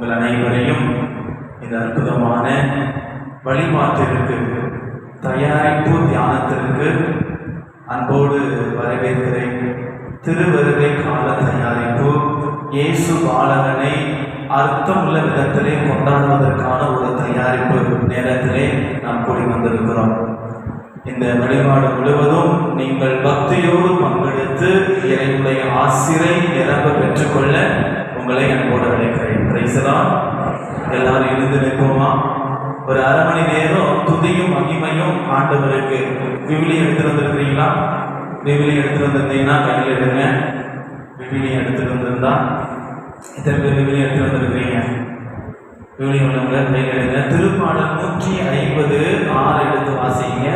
உங்கள் அனைவரையும் இந்த அற்புதமான வழிபாட்டிற்கு தயாரிப்பு தியானத்திற்கு அன்போடு வரவேற்கிறேன். திருவருகை கால தயாரிப்பு இயேசு பாலகனை அர்த்தமுள்ள விதத்திலே கொண்டாடுவதற்கான ஒரு தயாரிப்பு நேரத்திலே நாம் கூடி வந்திருக்கிறோம். இந்த வழிபாடு முழுவதும் நீங்கள் பக்தியோடு பங்கெடுத்து இறைவனுடைய ஆசிரை நிரம்ப பெற்றுக்கொள்ள உங்களை அன்போடு அழைக்கிறேன். பேசலாம். எல்லாரும் எழுந்து நிற்போமா? ஒரு அரை மணி நேரம் துதியும் மகிமையும் ஆண்டவருக்கு விவிலி எடுத்துட்டு வந்திருக்கிறீங்களா? விவிலி எடுத்துட்டு வந்திருந்தீங்கன்னா கையில் எடுங்க. விவிலி எடுத்துட்டு வந்திருந்தா இத்தனை பேர் விவிலி எடுத்துட்டு வந்திருக்கிறீங்க? விவிலி உள்ளவங்க கையில் எடுங்க. திருப்பாடல் நூற்றி ஐம்பது ஆறு எடுத்து வாசிங்க.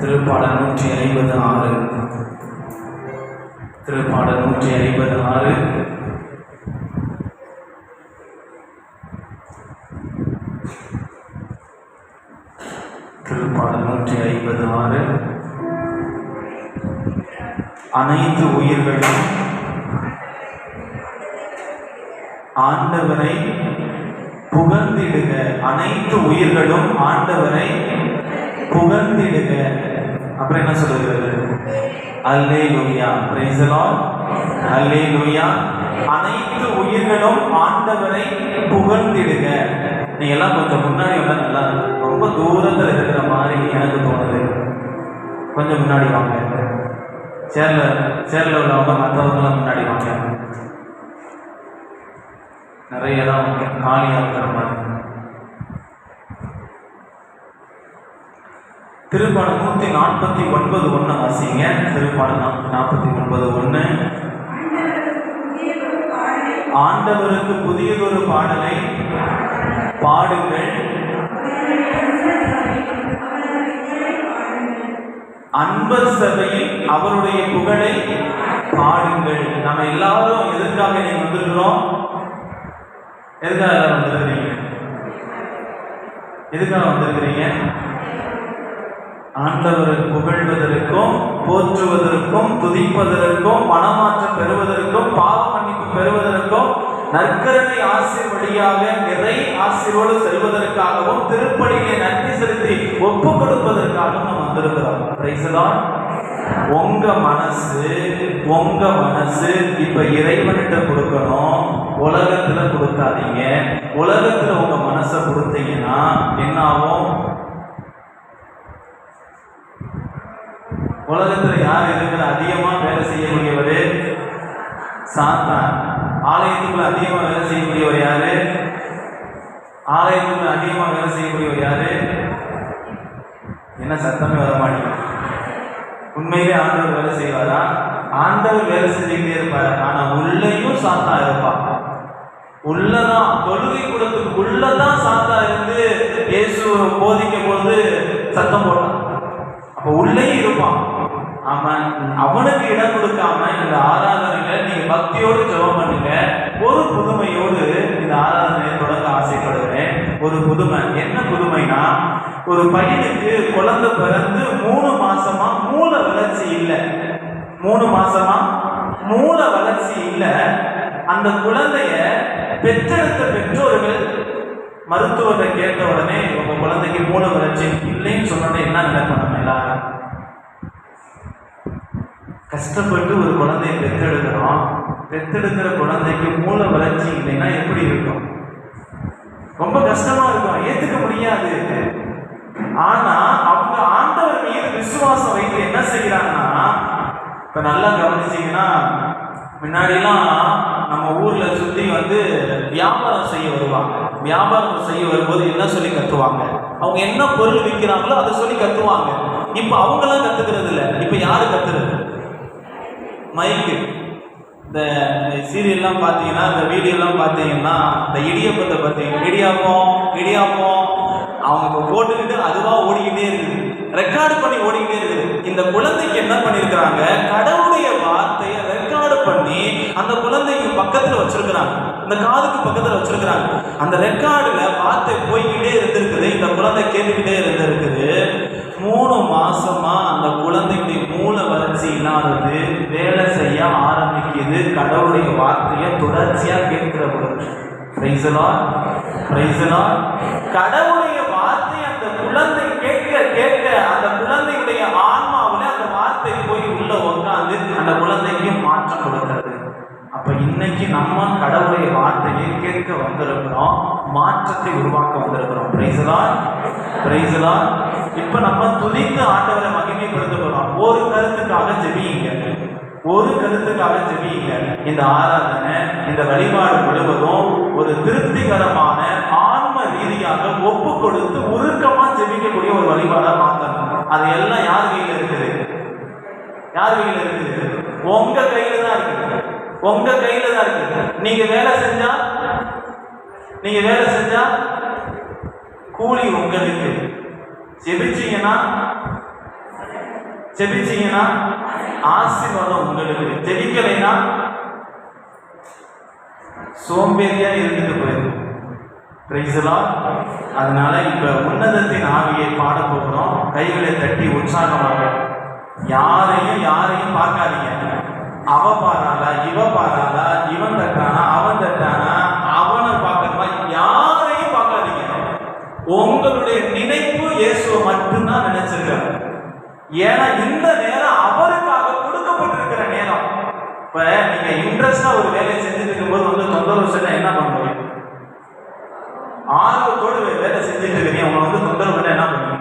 திருப்பாடல் நூற்றி ஐம்பது ஆறு. திருப்பாடல் நூற்றி ஐம்பது ஆறு. திருப்பாடல் நூற்றி ஐம்பது ஆறு. அனைத்து உயிர்களும் ஆண்டவரை புகழ்ந்திடுக. அனைத்து உயிர்களும் ஆண்டவரை புகழ்ந்திடுக. அப்புறம் என்ன சொல்லுகிறது? அல்லே லூயா அல்லே லூயா அனைத்து உயிர்களும் ஆண்டவரை புகழ்ந்திடுக. நீங்க எல்லாம் கொஞ்சம் முன்னாடி வந்தா நல்லா. ரொம்ப தூரத்துல இருக்கிற மாதிரி எனக்கு தோணுது. கொஞ்சம் முன்னாடி வாங்க. சேர்ல சேர்ல உள்ளவங்க மற்றவங்களாம் முன்னாடி வாங்க. நிறைய இடம் காலியாக இருக்கிற மாதிரி. திருப்பாடல் நூற்றி நாற்பத்தி ஒன்பது ஒன்று வாசிங்க. திருப்பாடல் நாற்பத்தி ஒன்பது ஒன்று ஆண்டவருக்கு புதியதொரு பாடலை. பாடுங்கள். அன்பர் சபையில் அவருடைய புகழை பாடுங்கள். நம்ம எல்லாரும் எதற்காக நீங்க வந்திருக்கிறோம்? எதுக்காக எல்லாரும் வந்திருக்கிறீங்க? எதுக்காக வந்திருக்கிறீங்க? ஆண்டவரை புகழ்வதற்கும் போற்றுவதற்கும் துதிப்பதற்கும் மனமாற்றம் பெறுவதற்கும் பா பெறுவதற்கும் நற்கரணை ஆசிர் வழியாக நிறை ஆசிரோடு செல்வதற்காகவும் திருப்படியை நன்றி செலுத்தி ஒப்பு கொடுப்பதற்காகவும் நாம் வந்திருக்கிறோம். உங்க மனசு உங்க மனசு இப்ப இறைவன்கிட்ட கொடுக்கணும். உலகத்துல கொடுக்காதீங்க. உலகத்துல உங்க மனசை கொடுத்தீங்கன்னா என்ன ஆகும்? உலகத்துல யார் இருக்கிற அதிகமா வேலை செய்யக்கூடியவர்? சாத்தான். ஆலயத்துக்குள்ள அதிகமாக வேலை செய்யக்கூடியவர் யாரு? ஆலயத்துக்குள்ள அதிகமாக வேலை செய்யக்கூடியவர் யாரு? என்ன சத்தமே வர மாட்டேங்குது. உண்மையிலே ஆண்டவர் வேலை செய்வாரா? ஆண்டவர் வேலை செஞ்சுக்கிட்டே இருப்பார். ஆனா உள்ளேயும் சாத்தா இருப்பான் உள்ளதான் தொழுகை கூடத்துக்கு உள்ளதான் சாத்தா இருந்து இயேசு போதிக்கும் போது சத்தம் போட்டான். அப்ப உள்ளே இருப்பான். அவன் அவனுக்கு இடம் கொடுக்காம இந்த ஆராதனைகளை நீங்க பக்தியோடு ஜெபம் பண்ணுங்க. ஒரு புதுமையோடு இந்த ஆராதனையை தொடங்க ஆசைப்படுவேன் ஒரு புதுமை. என்ன புதுமைனா ஒரு பையனுக்கு குழந்தை பிறந்து மூணு மாசமா மூல வளர்ச்சி இல்லை. மூணு மாசமா மூல வளர்ச்சி இல்லை. அந்த குழந்தைய பெற்றெடுத்த பெற்றோர்கள் மருத்துவத்தை கேட்ட உடனே உங்க குழந்தைக்கு மூல வளர்ச்சி இல்லைன்னு சொன்னோட என்ன நினைப்போம் எல்லாரும்? கஷ்டப்பட்டு ஒரு குழந்தையை பெற்றெடுக்கிறோம். பெற்றெடுக்கிற குழந்தைக்கு மூல வளர்ச்சி இல்லைன்னா எப்படி இருக்கும்? ரொம்ப கஷ்டமா இருக்கும். ஏத்துக்க முடியாது. ஆனா அவங்க ஆண்டவர் மீது விசுவாசம் வைத்து என்ன செய்யறாங்கன்னா இப்ப நல்லா கவனிச்சீங்கன்னா முன்னாடிலாம் நம்ம ஊர்ல சுத்தி வந்து வியாபாரம் செய்ய வருவாங்க. வியாபாரம் செய்ய வரும்போது என்ன சொல்லி கத்துவாங்க? அவங்க என்ன பொருள் விற்கிறாங்களோ அதை சொல்லி கத்துவாங்க. இப்ப அவங்களாம் கத்துக்கிறது இல்லை இப்ப யாரு கத்துறது? மைக்கு இந்த சீரியல்லாம் பார்த்தீங்கன்னா இந்த வீடியோலாம் பார்த்தீங்கன்னா இந்த இடியப்பத்தை பார்த்தீங்க இடியாப்பம் இடியாப்பம். அவங்க போட்டுக்கிட்டு அதுவாக ஓடிக்கிட்டே இருக்குது. ரெக்கார்டு பண்ணி ஓடிக்கிட்டே இருக்குது. இந்த குழந்தைக்கு என்ன பண்ணியிருக்கிறாங்க கடவுளுடைய வார்த்தையை ரெக்கார்டு பண்ணி அந்த குழந்தைக்கு பக்கத்தில் வச்சிருக்கிறாங்க. இந்த காதுக்கு பக்கத்தில் வச்சிருக்கிறாங்க. அந்த ரெக்கார்டில் வார்த்தை போய்கிட்டே இருந்திருக்குது. இந்த குழந்தை கேட்டுக்கிட்டே இருந்திருக்குது. மூணு மாசமா அந்த குழந்தைக்கு மூளை வளர்ச்சி இல்லாதது வேலை செய்ய ஆரம்பிக்குது கடவுளுடைய வார்த்தையை தொடர்ச்சியா கேட்கிற பொழுது Praise the கடவுளுடைய வார்த்தை அந்த குழந்தை கேட்க கேட்க அந்த குழந்தையுடைய ஆன்மாவுல அந்த வார்த்தை போய் உள்ள உட்காந்து அந்த குழந்தைக்கு மாற்றம் கொடுக்கிறது. அப்ப இன்னைக்கு நம்ம கடவுளுடைய வார்த்தையை கேட்க வந்திருக்கிறோம் மாற்றத்தை உருவாக்க வந்திருக்கிறோம். பிரைசலான் பிரைசலான் இப்ப நம்ம துதித்து ஆண்டவரை மகிமைப்படுத்த போறோம் ஒரு கருத்துக்காக ஜெபியுங்க. ஒரு கருத்துக்காக ஜெபியுங்க. இந்த ஆராதனை இந்த வழிபாடு முழுவதும் ஒரு திருப்திகரமான ஆன்ம ரீதியாக ஒப்பு கொடுத்து உருக்கமா ஜெபிக்கக்கூடிய ஒரு வழிபாடா மாத்தணும் அது எல்லாம் யார் கையில இருக்குது? யார் கையில இருக்குது? உங்க கையில தான் இருக்குது. உங்க கையில தான் இருக்குது. நீங்க வேலை செஞ்சா? நீங்க வேலை செஞ்சா? கூலி உங்களுக்கு. ஜெபிச்சீங்கன்னா ஜெபிச்சீங்கன்னா ஆசீர்வாதம் உங்களுக்கு ஜெபிக்கலைன்னா சோம்பேறியா இருந்துட்டு போயிடும். பிரைஸ்லா அதனால இப்ப உன்னதத்தின் ஆவியை பாட போகிறோம். கைகளை தட்டி உற்சாகமாக. யாரையும் யாரையும் பார்க்காதீங்க. அவ பாராளா இவ பாராளா இவன் தட்டானா அவன் தட்டானா அவனை பார்க்கணுமா? யாரையும் பார்க்காதீங்க. உங்களுடைய நினைப்பு இயேசுவை மட்டும்தான் நினைச்சிருக்காரு ஏன்னா இந்த நேரம் அவருக்காக கொடுக்கப்பட்டிருக்கிற நேரம். இப்ப நீங்க இன்ட்ரெஸ்டா ஒரு வேலையை செஞ்சுட்டு இருக்கும்போது வந்து தொந்தரவு செஞ்சா என்ன பண்ணுவீங்க ஆர்வத்தோடு வேலை செஞ்சுட்டு இருக்கீங்க உங்களை வந்து தொந்தரவு பண்ண என்ன பண்ணுவீங்க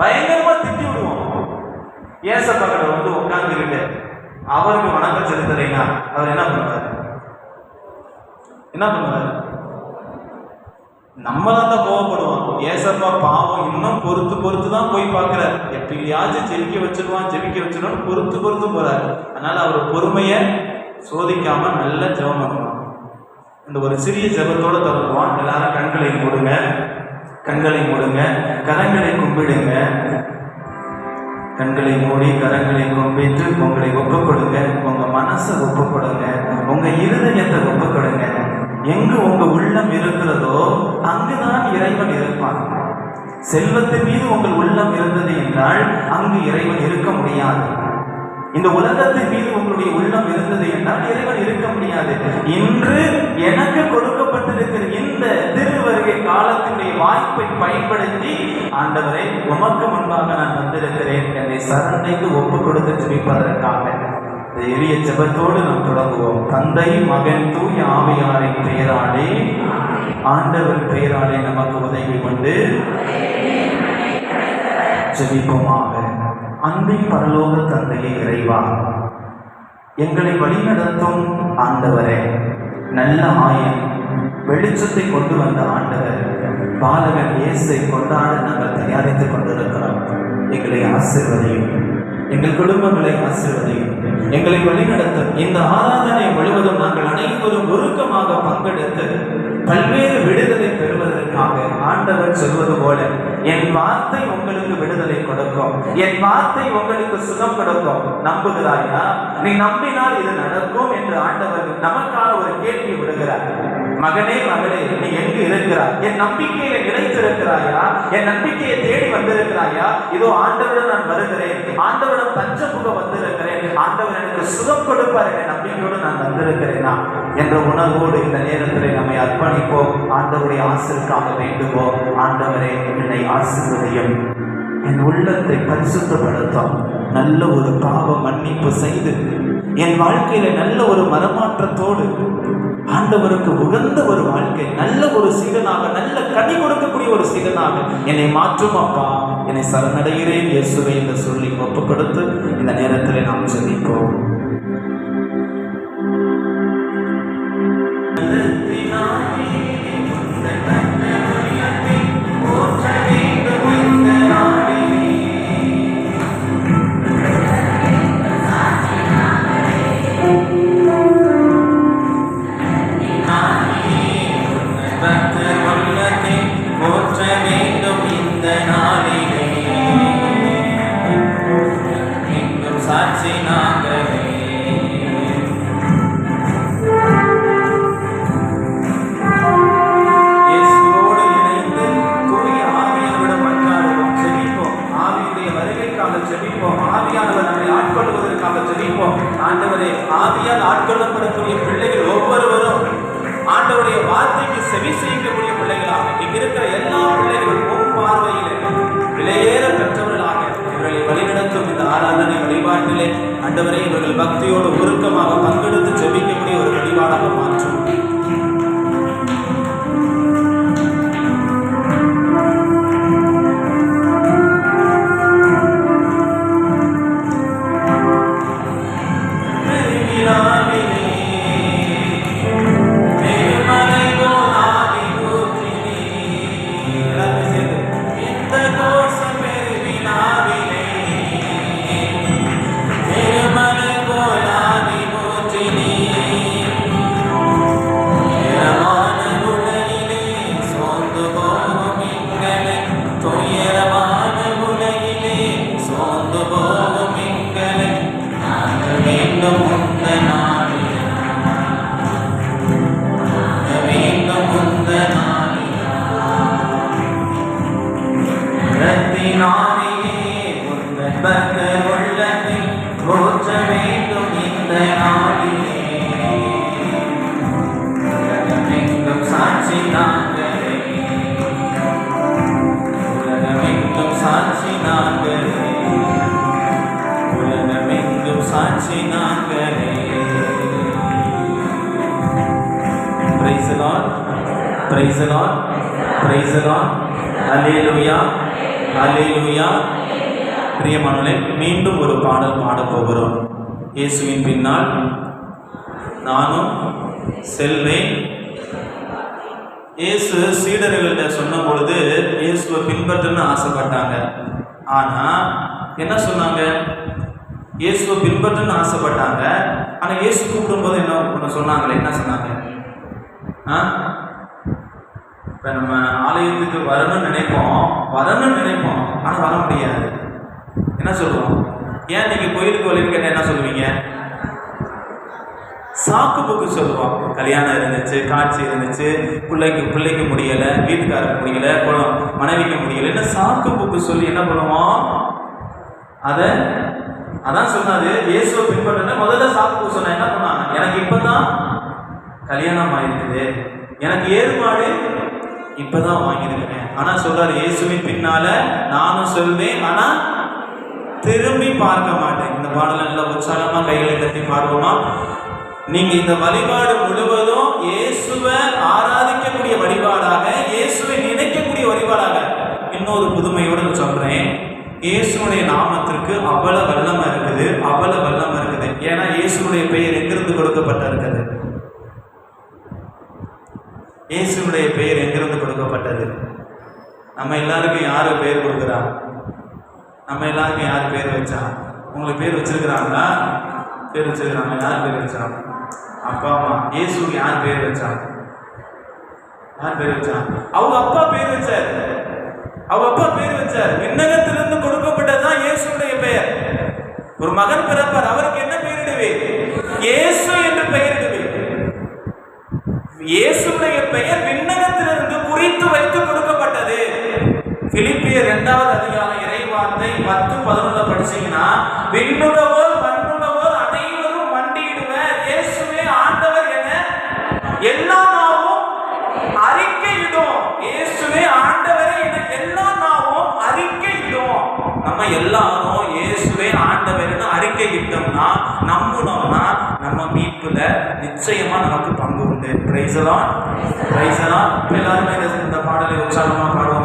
பயங்கரமா திட்டி விடுவோம். ஏசப்பா வந்து உட்காந்துக்கிட்டு அவருக்கு வணக்கம் செலுத்துறீங்க அவர் என்ன பண்ணுவார்? என்ன பண்ணுவார்? நம்ம தான் கோவப்படுவோம் ஏசப்பா பாவம் இன்னும் பொறுத்து பொறுத்து தான் போய் பார்க்கிறார். எப்படியாச்சும் ஜெபிக்க வச்சிருவான் ஜெபிக்க வச்சிருவான் பொறுத்து பொறுத்து போறாரு. அதனால அவர் பொறுமையை சோதிக்காம நல்ல ஜெபம் பண்ணுவான். இந்த ஒரு சிறிய ஜெபத்தோடு தொடங்குவான் எல்லாரும் கண்களை மூடுங்க. கண்களை மூடுங்க. கரங்களை கும்பிடுங்க. கண்களை மூடி கரங்களை கும்பிட்டு உங்களை ஒப்பு கொடுங்க உங்க மனசை ஒப்புக்கொடுங்க. உங்க இருதயத்தை ஒப்புக்கொடுங்க. எங்கு உங்க உள்ளம் இருக்கிறதோ அங்குதான் இறைவன் இருப்பான் செல்வத்தின் மீது உங்கள் உள்ளம் இருந்தது என்றால் அங்கு இறைவன் இருக்க முடியாது. இந்த உலகத்தின் மீது உங்களுடைய உள்ளம் இருந்தது என்றால் இறைவன் இருக்க முடியாது. இன்று எனக்கு கொடுக்கப்பட்டிருக்கிற இந்த திருவருகை காலத்தினுடைய வாய்ப்பை பயன்படுத்தி ஆண்டவரை உமக்கு முன்பாக நான் வந்திருக்கிறேன். என்னை சரண்டைக்கு ஒப்பு கொடுத்து ஜெபிப்பதற்காக. இந்த எளிய ஜெபத்தோடு நாம் தொடங்குவோம். தந்தை மகன் தூய் ஆவியாரின் பெயராலே ஆண்டவர் பெயராலே நமக்கு உதவி கொண்டு ஜெபிப்போமாக. அன்பின் பரலோக தந்தையை இறைவா எங்களை வழிநடத்தும் ஆண்டவரே நல்ல ஆயன் வெளிச்சத்தை கொண்டு வந்த ஆண்டவர் பாலகன் இயேசை கொண்டாட நாங்கள் தயாரித்துக் கொண்டிருக்கிறோம். எங்களை ஆசிர்வதையும். எங்கள் குடும்பங்களை ஆசிர்வதையும். எங்களை வழிநடத்தும் இந்த ஆராதனை முழுவதும் நாங்கள் அனைவரும் ஒருக்கமாக பங்கெடுத்து பல்வேறு விடுதலை பெறுவதற்காக ஆண்டவர் சொல்வது போல என் வார்த்தை உங்களுக்கு விடுதலை கொடுக்கும். என் வார்த்தை உங்களுக்கு சுகம் கொடுக்கும். நம்புகிறாயா? நீ நம்பினால் இது நடக்கும் என்று ஆண்டவர் நமக்கான ஒரு கேள்வி விடுகிறார். மகனே மகளே நீ எங்கு இருக்கிறாய் என் நம்பிக்கையில நிலைத்திருக்கிறாயா? என் நம்பிக்கையை தேடி வந்திருக்கிறாயா? இதோ ஆண்டவரிடம் நான் வருகிறேன். ஆண்டவரிடம் தஞ்சம் புக வந்திருக்கிறேன். ஆண்டவர் எனக்கு சுகம் கொடுப்பார் என்ற நம்பிக்கையோடு நான் வந்திருக்கிறேனா? என்ற உணர்வோடு இந்த நேரத்தில் நம்மை அர்ப்பணிப்போம். ஆண்டவருடைய ஆசிற்காக வேண்டுவோம். ஆண்டவரே என்னை ஆசிர்வதையும். என் உள்ளத்தை பரிசுத்தப்படுத்தும். நல்ல ஒரு பாவ மன்னிப்பு செய்து என் வாழ்க்கையில நல்ல ஒரு மனமாற்றத்தோடு ஆண்டவருக்கு உகந்த ஒரு வாழ்க்கை நல்ல ஒரு சீடனாக நல்ல கனி கொடுக்கக்கூடிய ஒரு சீடனாக என்னை மாற்றும் அப்பா. என்னை சரணடைகிறேன். இயேசுவை என்று சொல்லி ஒப்பு கொடுத்து இந்த நேரத்தில் நாம் சந்திப்போம் பிரியமானவர்களே மீண்டும் ஒரு பாடல் பாடப் போகிறோம். இயேசுவின் பின்னால் நானும் செல்வேன். இயேசு சீடர்கள்ட்ட சொன்ன பொழுது இயேசுவை பின்பற்றணும்னு ஆசைப்பட்டாங்க. ஆனால் என்ன சொன்னாங்க? இயேசுவை பின்பற்றணும்னு ஆசைப்பட்டாங்க. ஆனால் இயேசு கூப்பிடும்போது என்ன ஒன்று சொன்னாங்களே என்ன சொன்னாங்க? ஆ? இப்போ நம்ம ஆலயத்துக்கு வரணும்னு நினைப்போம். வரணும்னு நினைப்போம். ஆனால் வர முடியாது. என்ன சொல்லுவோம் ஏன் நீங்கள் கோயிலுக்கு வரலன்னு கேட்டால் என்ன சொல்லுவீங்க? சாக்கு புக்கு சொல்லுவோம் கல்யாணம் இருந்துச்சு காட்சி இருந்துச்சு பிள்ளைக்கு பிள்ளைக்கு முடியலை வீட்டுக்காரருக்கு முடியல குழ- மனைவிக்கு முடியலைன்னு சாக்கு புக்கு சொல்லி என்ன பண்ணுவோம்? அதை அதான் சொன்னாரு. இயேசுவை பின்பற்றின முதல்ல சாக்கு புக்கு சொன்ன என்ன பண்ணாங்க? எனக்கு இப்பதான் கல்யாணம் ஆயிருக்குது. எனக்கு ஏறுபாடு இப்பதான் வாங்கியிருக்கிறேன் ஆனா சொல்றாரு இயேசுவின் பின்னால நானும் சொல்வேன் ஆனா திரும்பி பார்க்க மாட்டேன். இந்த பாடலை நல்லா உற்சாகமாக கைகளை தட்டி பாடுவோமா நீங்க இந்த வழிபாடு முழுவதும் இயேசுவை ஆராதிக்கக்கூடிய வழிபாடாக இயேசுவை நினைக்கக்கூடிய வழிபாடாக இன்னொரு புதுமையோட நான் சொல்றேன். இயேசுடைய நாமத்திற்கு அவ்வளவு வல்லமை இருக்குது அவ்வளவு வல்லமை இருக்குது. ஏன்னா இயேசுடைய பெயர் எங்கிருந்து கொடுக்கப்பட்டிருக்குது இயேசுடைய பெயர் எங்கிருந்து கொடுக்கப்பட்டது? நம்ம எல்லாருக்கும் யாரு பெயர் கொடுக்குறா? நம்ம எல்லாருக்கும் யார் பேர் வச்சா? உங்களுக்கு பேர் வச்சிருக்கிறாங்களா? பேர் வச்சிருக்கிறாங்க யார் பேர் வச்சா? அப்பா அம்மா. இயேசுக்கு யார் பேர் வச்சா? யார் பேர் வச்சா? அவங்க அப்பா பேர் வச்சார். அவங்க அப்பா பேர் வச்சார். விண்ணகத்திலிருந்து கொடுக்கப்பட்டதுதான் இயேசுடைய பெயர். ஒரு மகன் பிறப்பார். அவருக்கு என்ன பெயரிடுவேன்? இயேசு என்று பெயரிடுவேன். இயேசுடைய பெயர் விண்ணுணவர் விண்ணுடவோர் அனைவரும் மண்டியிடுவர் இயேசுவே ஆண்டவர் என எல்லா நாவும் அறிக்கையிடும். இயேசுவே ஆண்டவரே என எல்லா நாவும் அறிக்கையிடும். நம்ம எல்லாரும் இயேசுவே ஆண்டவர்னு அறிக்கையிட்டோம்னா நம்பினோம்னா நம்ம மீட்புல நிச்சயமா நமக்கு பங்கு உண்டு. பிரைசலாம் பிரைசலாம் எல்லாருமே இந்த- பாடலை உற்சாகமா பாடுவோம்.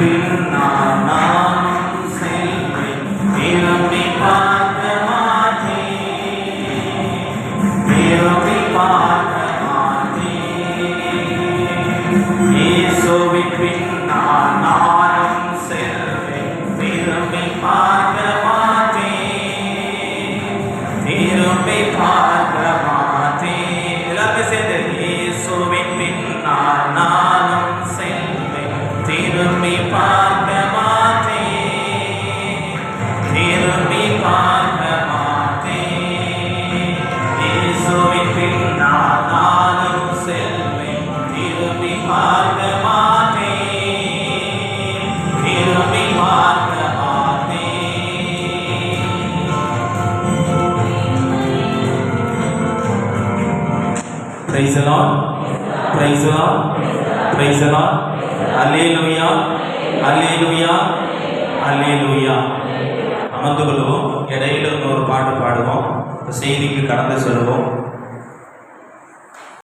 நான் கடந்து செல்வோம்.